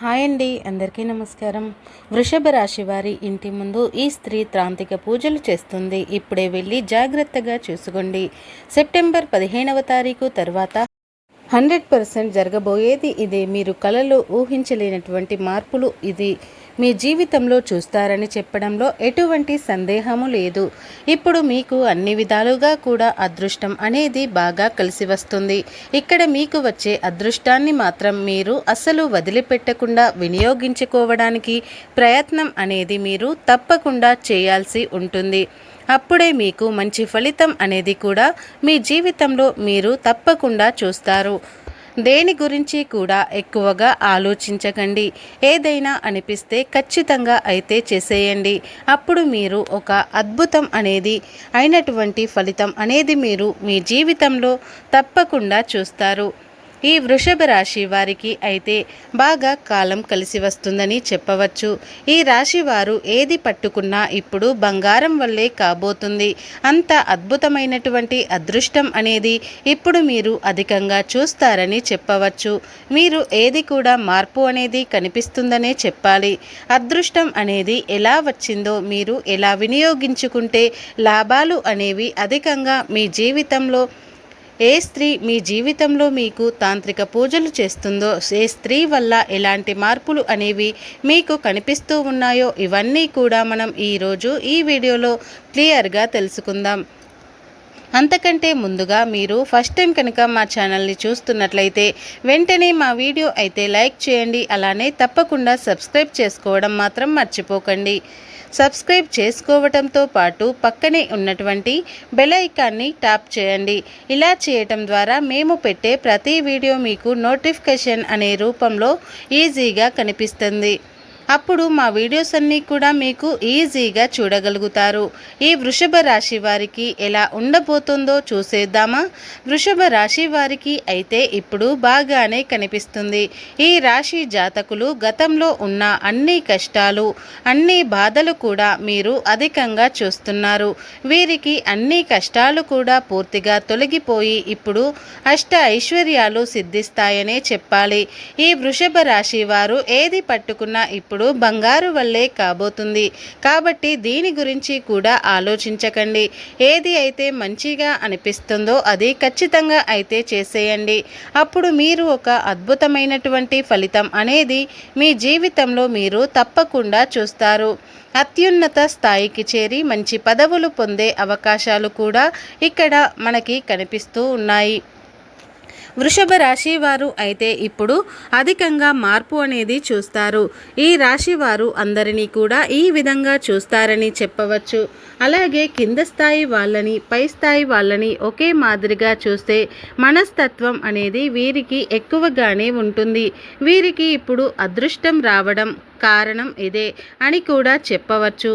Hi అండి అందరికీ నమస్కారం. వృషభ రాశి వారి ఇంటి ముందు ఈ స్త్రీ త్రాంతిక పూజలు చేస్తుంది. ఇప్పుడే వెళ్ళి జాగ్రత్తగా చూసుకోండి. సెప్టెంబర్ పదిహేనవ తారీఖు తర్వాత హండ్రెడ్ పర్సెంట్ జరగబోయేది ఇదే. మీరు కలలో ఊహించలేనటువంటి మార్పులు ఇది. మీ జీవితంలో చూస్తారని చెప్పడంలో ఎటువంటి సందేహము లేదు. ఇప్పుడు మీకు అన్ని విధాలుగా కూడా అదృష్టం అనేది బాగా కలిసి వస్తుంది. ఇక్కడ మీకు వచ్చే అదృష్టాన్ని మాత్రం మీరు అసలు వదిలిపెట్టకుండా వినియోగించుకోవడానికి ప్రయత్నం అనేది మీరు తప్పకుండా చేయాల్సి ఉంటుంది. అప్పుడే మీకు మంచి ఫలితం అనేది కూడా మీ జీవితంలో మీరు తప్పకుండా చూస్తారు. దేని గురించి కూడా ఎక్కువగా ఆలోచించకండి. ఏదైనా అనిపిస్తే ఖచ్చితంగా అయితే చేసేయండి. అప్పుడు మీరు ఒక అద్భుతం అనేది అయినటువంటి ఫలితం అనేది మీరు మీ జీవితంలో తప్పకుండా చూస్తారు. ఈ వృషభ రాశి వారికి అయితే బాగా కాలం కలిసి వస్తుందని చెప్పవచ్చు. ఈ రాశి వారు ఏది పట్టుకున్నా ఇప్పుడు బంగారం వల్లే కాబోతుంది. అంత అద్భుతమైనటువంటి అదృష్టం అనేది ఇప్పుడు మీరు అధికంగా చూస్తారని చెప్పవచ్చు. మీరు ఏది కూడా మార్పు అనేది కనిపిస్తుందనే చెప్పాలి. అదృష్టం అనేది ఎలా వచ్చిందో మీరు ఎలా వినియోగించుకుంటే లాభాలు అనేవి అధికంగా మీ జీవితంలో ఏ స్త్రీ మీ జీవితంలో మీకు తాంత్రిక పూజలు చేస్తుందో ఏ స్త్రీ వల్ల ఎలాంటి మార్పులు అనేవి మీకు కనిపిస్తూ ఉన్నాయో ఇవన్నీ కూడా మనం ఈరోజు ఈ వీడియోలో క్లియర్గా తెలుసుకుందాం. అంతకంటే ముందుగా మీరు ఫస్ట్ టైం కనుక మా ఛానల్ని చూస్తున్నట్లయితే వెంటనే మా వీడియో అయితే లైక్ చేయండి అలానే తప్పకుండా సబ్స్క్రైబ్ చేసుకోవడం మాత్రం మర్చిపోకండి. సబ్స్క్రైబ్ చేసుకోవటంతో పాటు పక్కనే ఉన్నటువంటి బెల్ ఐకాన్ని ట్యాప్ చేయండి. ఇలా చేయటం ద్వారా మేము పెట్టే ప్రతి వీడియో మీకు నోటిఫికేషన్ అనే రూపంలో ఈజీగా కనిపిస్తుంది. అప్పుడు మా వీడియోస్ అన్నీ కూడా మీకు ఈజీగా చూడగలుగుతారు. ఈ వృషభ రాశి వారికి ఎలా ఉండబోతుందో చూసేద్దామా? వృషభ రాశి వారికి అయితే ఇప్పుడు బాగానే కనిపిస్తుంది. ఈ రాశి జాతకులు గతంలో ఉన్న అన్ని కష్టాలు అన్ని బాధలు కూడా మీరు అధికంగా చూస్తున్నారు. వీరికి అన్ని కష్టాలు కూడా పూర్తిగా తొలగిపోయి ఇప్పుడు అష్ట ఐశ్వర్యాలు సిద్ధిస్తాయనే చెప్పాలి. ఈ వృషభ రాశి వారు ఏది పట్టుకున్నా ఇప్పుడు ఇప్పుడు బంగారు వల్లే కాబోతుంది. కాబట్టి దీని గురించి కూడా ఆలోచించకండి. ఏది అయితే మంచిగా అనిపిస్తుందో అది ఖచ్చితంగా అయితే చేసేయండి. అప్పుడు మీరు ఒక అద్భుతమైనటువంటి ఫలితం అనేది మీ జీవితంలో మీరు తప్పకుండా చూస్తారు. అత్యున్నత స్థాయికి చేరి మంచి పదవులు పొందే అవకాశాలు కూడా ఇక్కడ మనకి కనిపిస్తూ ఉన్నాయి. వృషభ రాశి వారు అయితే ఇప్పుడు అధికంగా మార్పు అనేది చూస్తారు. ఈ రాశి వారు అందరినీ కూడా ఈ విధంగా చూస్తారని చెప్పవచ్చు. అలాగే కింద స్థాయి వాళ్ళని పై స్థాయి వాళ్ళని ఒకే మాదిరిగా చూస్తే మనస్తత్వం అనేది వీరికి ఎక్కువగానే ఉంటుంది. వీరికి ఇప్పుడు అదృష్టం రావడం కారణం ఇదే అని కూడా చెప్పవచ్చు.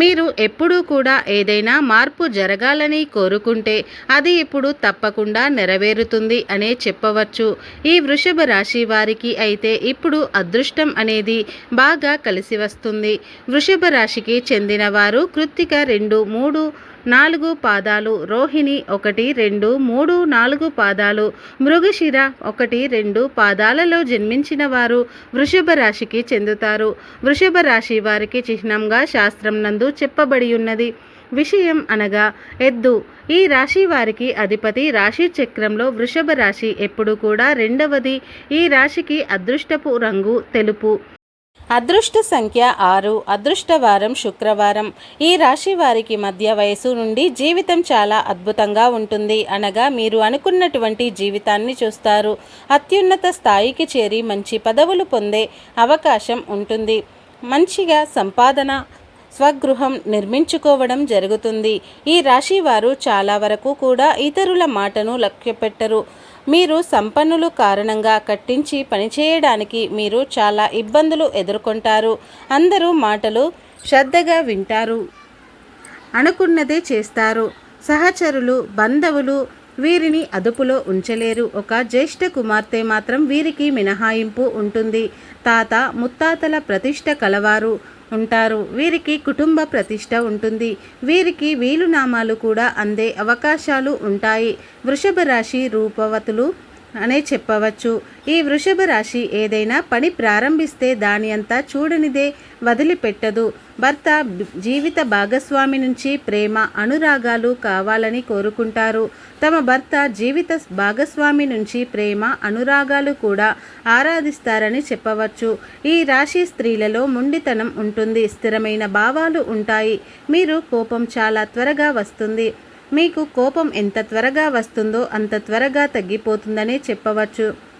మీరు ఎప్పుడూ కూడా ఏదైనా మార్పు జరగాలని కోరుకుంటే అది ఇప్పుడు తప్పకుండా నెరవేరుతుంది అనే చెప్పవచ్చు. ఈ వృషభ రాశి వారికి అయితే ఇప్పుడు అదృష్టం అనేది బాగా కలిసి వస్తుంది. వృషభ రాశికి చెందిన వారు కృత్తిక రెండు మూడు నాలుగు పాదాలు రోహిణి ఒకటి రెండు మూడు నాలుగు పాదాలు మృగశిర ఒకటి రెండు పాదాలలో జన్మించిన వారు వృషభ రాశికి చెందుతారు. వృషభ రాశి వారికి చిహ్నంగా శాస్త్రం నందు చెప్పబడి ఉన్నది. విషయం అనగా ఎద్దు ఈ రాశి వారికి అధిపతి రాశి చక్రంలో వృషభ రాశి ఎప్పుడు కూడా రెండవది. ఈ రాశికి అదృష్టపు రంగు తెలుపు. అదృష్ట సంఖ్య ఆరు అదృష్టవారం శుక్రవారం. ఈ రాశి వారికి మధ్య వయసు నుండి జీవితం చాలా అద్భుతంగా ఉంటుంది. అనగా మీరు అనుకున్నటువంటి జీవితాన్ని చూస్తారు. అత్యున్నత స్థాయికి చేరి మంచి పదవులు పొందే అవకాశం ఉంటుంది. మంచిగా సంపాదన స్వగృహం నిర్మించుకోవడం జరుగుతుంది. ఈ రాశి వారు చాలా వరకు కూడా ఇతరుల మాటను లక్ష్యపెట్టరు. మీరు సంపన్నులు కారణంగా కట్టించి పనిచేయడానికి మీరు చాలా ఇబ్బందులు ఎదుర్కొంటారు. అందరూ మాటలు శ్రద్ధగా వింటారు. అనుకున్నదే చేస్తారు. సహచరులు బంధువులు వీరిని అదుపులో ఉంచలేరు. ఒక జ్యేష్ఠ కుమార్తె మాత్రం వీరికి మినహాయింపు ఉంటుంది. తాత ముత్తాతల ప్రతిష్ట కలవారు. ఉంటారు. వీరికి కుటుంబ ప్రతిష్ట ఉంటుంది. వీరికి వీలునామాలు కూడా అందే అవకాశాలు ఉంటాయి. వృషభ రాశి రూపవతులు అనే చెప్పవచ్చు. ఈ వృషభ రాశి ఏదైనా పని ప్రారంభిస్తే దాని అంతా చూడనిదే వదిలిపెట్టదు. భర్త జీవిత భాగస్వామి నుంచి ప్రేమ అనురాగాలు కావాలని కోరుకుంటారు. తమ భర్త జీవిత భాగస్వామి నుంచి ప్రేమ అనురాగాలు కూడా ఆరాధిస్తారని చెప్పవచ్చు. ఈ రాశి స్త్రీలలో మొండితనం ఉంటుంది స్థిరమైన భావాలు ఉంటాయి. మీరు కోపం చాలా త్వరగా వస్తుంది. మీకు కోపం ఎంత త్వరగా వస్తుందో అంత త్వరగా తగ్గిపోతుందనే చెప్పవచ్చు.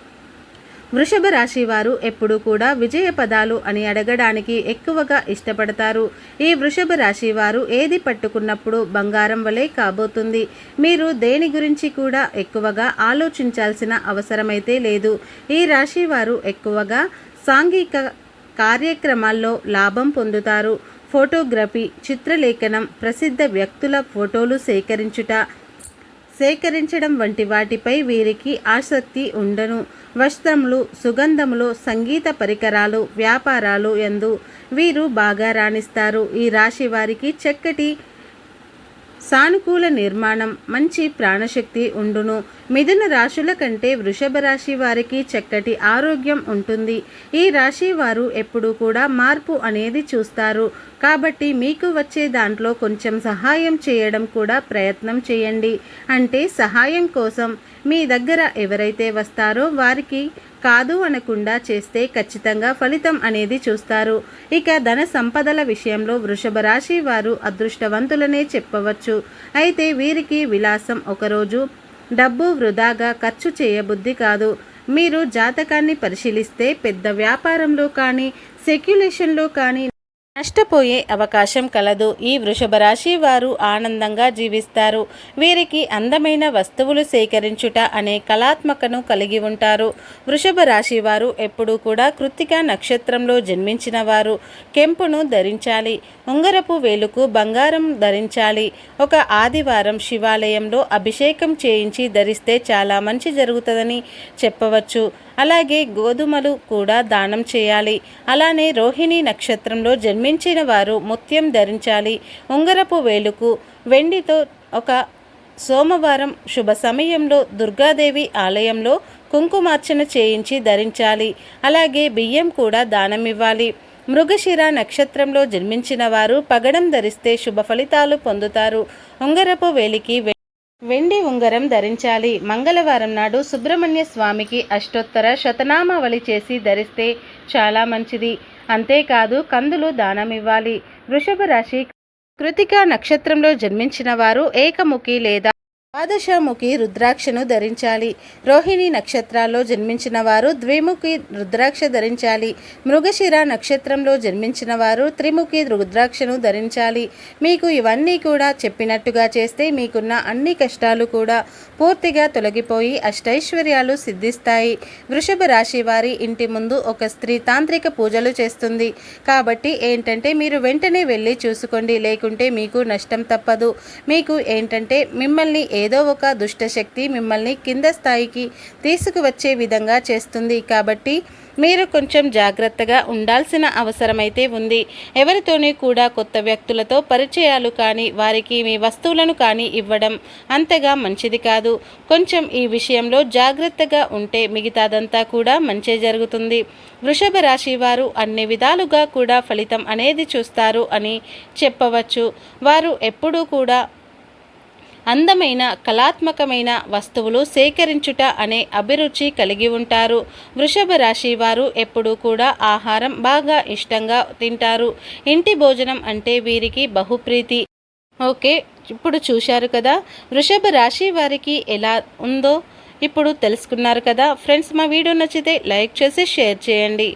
వృషభ రాశి వారు ఎప్పుడూ కూడా విజయ పదాలు అని అడగడానికి ఎక్కువగా ఇష్టపడతారు. ఈ వృషభ రాశి వారు ఏది పట్టుకున్నప్పుడు బంగారం వలె కాబోతుంది? మీరు దేని గురించి కూడా ఎక్కువగా ఆలోచించాల్సిన అవసరమైతే లేదు. ఈ రాశి వారు ఎక్కువగా సాంఘిక కార్యక్రమాల్లో లాభం పొందుతారు. ఫోటోగ్రఫీ చిత్రలేఖనం ప్రసిద్ధ వ్యక్తుల ఫోటోలు సేకరించుట. సేకరించడం వంటి వాటిపై వీరికి ఆసక్తి ఉండను. వస్త్రములు సుగంధములు సంగీత పరికరాలు వ్యాపారాలు ఎందు వీరు బాగా రాణిస్తారు. ఈ రాశి వారికి చక్కటి సానుకూల నిర్మాణం మంచి ప్రాణశక్తి ఉండును. మిథున రాశుల కంటే వృషభ రాశి వారికి చక్కటి ఆరోగ్యం ఉంటుంది. ఈ రాశి వారు ఎప్పుడూ కూడా మార్పు అనేది చూస్తారు. కాబట్టి మీకు వచ్చే దాంట్లో కొంచెం సహాయం చేయడం కూడా ప్రయత్నం చేయండి. అంటే సహాయం కోసం మీ దగ్గర ఎవరైతే వస్తారో వారికి కాదు అనకుండా చేస్తే ఖచ్చితంగా ఫలితం అనేది చూస్తారు. ఇక ధన సంపదల విషయంలో వృషభ రాశి వారు అదృష్టవంతులనే చెప్పవచ్చు. అయితే వీరికి విలాసం ఒకరోజు డబ్బు వృధాగా ఖర్చు చేయబుద్ధి కాదు. మీరు జాతకాన్ని పరిశీలిస్తే పెద్ద వ్యాపారంలో కానీ సెక్యులేషన్లో కానీ నష్టపోయే అవకాశం కలదు. ఈ వృషభ రాశి వారు ఆనందంగా జీవిస్తారు. వీరికి అందమైన వస్తువులు సేకరించుట అనే కళాత్మకను కలిగి ఉంటారు. వృషభ రాశి వారు ఎప్పుడూ కూడా కృత్తిక నక్షత్రంలో జన్మించిన వారు. కెంపును ధరించాలి. ఉంగరపు వేలుకు బంగారం ధరించాలి. ఒక ఆదివారం శివాలయంలో అభిషేకం చేయించి ధరిస్తే చాలా మంచి జరుగుతుందని చెప్పవచ్చు. అలాగే గోధుమలు కూడా దానం చేయాలి. అలానే రోహిణి నక్షత్రంలో ధరించిన వారు ముత్యం ధరించాలి. ఉంగరపు వేలుకు వెండితో ఒక సోమవారం శుభ సమయంలో దుర్గాదేవి ఆలయంలో కుంకుమార్చన చేయించి ధరించాలి. అలాగే బియ్యం కూడా దానం ఇవ్వాలి మృగశిర నక్షత్రంలో జన్మించిన వారు పగడం ధరిస్తే శుభ ఫలితాలు పొందుతారు. ఉంగరపు వేలికి వె- వెండి ఉంగరం ధరించాలి. మంగళవారం నాడు సుబ్రహ్మణ్య స్వామికి అష్టోత్తర శతనామావళి చేసి ధరిస్తే చాలా మంచిది. అంతేకాదు కందులు దానం ఇవ్వాలి వృషభ రాశి కృతిక నక్షత్రంలో జన్మించిన వారు ఏకముఖి లేదా ద్వాదశముఖి రుద్రాక్షను ధరించాలి. రోహిణి నక్షత్రాల్లో జన్మించిన వారు ద్విముఖి రుద్రాక్ష ధరించాలి. మృగశిర నక్షత్రంలో జన్మించిన వారు త్రిముఖి రుద్రాక్షను ధరించాలి. మీకు ఇవన్నీ కూడా చెప్పినట్టుగా చేస్తే మీకున్న అన్ని కష్టాలు కూడా పూర్తిగా తొలగిపోయి అష్టైశ్వర్యాలు సిద్ధిస్తాయి. వృషభ రాశి వారి ఇంటి ముందు ఒక స్త్రీ తాంత్రిక పూజలు చేస్తుంది. కాబట్టి ఏంటంటే మీరు వెంటనే వెళ్ళి చూసుకోండి. లేకుంటే మీకు నష్టం తప్పదు. మీకు ఏంటంటే మిమ్మల్ని ఏదో ఒక దుష్టశక్తి మిమ్మల్ని కింద స్థాయికి తీసుకువచ్చే విధంగా చేస్తుంది కాబట్టి మీరు కొంచెం జాగ్రత్తగా ఉండాల్సిన అవసరమైతే ఉంది. ఎవరితోని కూడా కొత్త వ్యక్తులతో పరిచయాలు కానీ వారికి మీ వస్తువులను కానీ ఇవ్వడం అంతగా మంచిది కాదు. కొంచెం ఈ విషయంలో జాగ్రత్తగా ఉంటే మిగతాదంతా కూడా మంచి జరుగుతుంది. వృషభ రాశి వారు అన్ని విధాలుగా కూడా ఫలితం అనేది చూస్తారు అని చెప్పవచ్చు. వారు ఎప్పుడూ కూడా అందమైన కళాత్మకమైన వస్తువులు సేకరించుట అనే అభిరుచి కలిగి ఉంటారు. వృషభ రాశి వారు ఎప్పుడూ కూడా ఆహారం బాగా ఇష్టంగా తింటారు. ఇంటి భోజనం అంటే వీరికి బహుప్రీతి. ఓకే ఇప్పుడు చూశారు కదా వృషభ రాశి వారికి ఎలా ఉందో ఇప్పుడు తెలుసుకున్నారు కదా. ఫ్రెండ్స్ మా వీడియో నచ్చితే లైక్ చేసి షేర్ చేయండి.